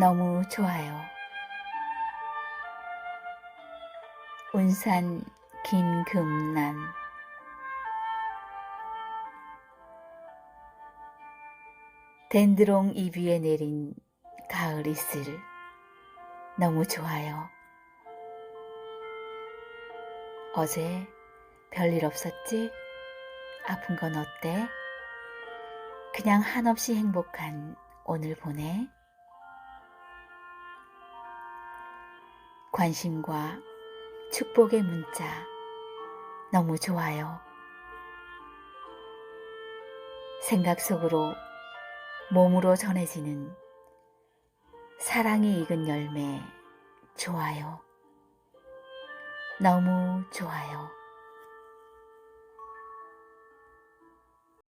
너무 좋아요. 운산 김금란 덴드롱 잎 위에 내린 가을 이슬 너무 좋아요. 어제 별일 없었지? 아픈 건 어때? 그냥 한없이 행복한 오늘 보내. 관심과 축복의 문자 너무 좋아요. 생각 속으로 몸으로 전해지는 사랑이 익은 열매 좋아요. 너무 좋아요.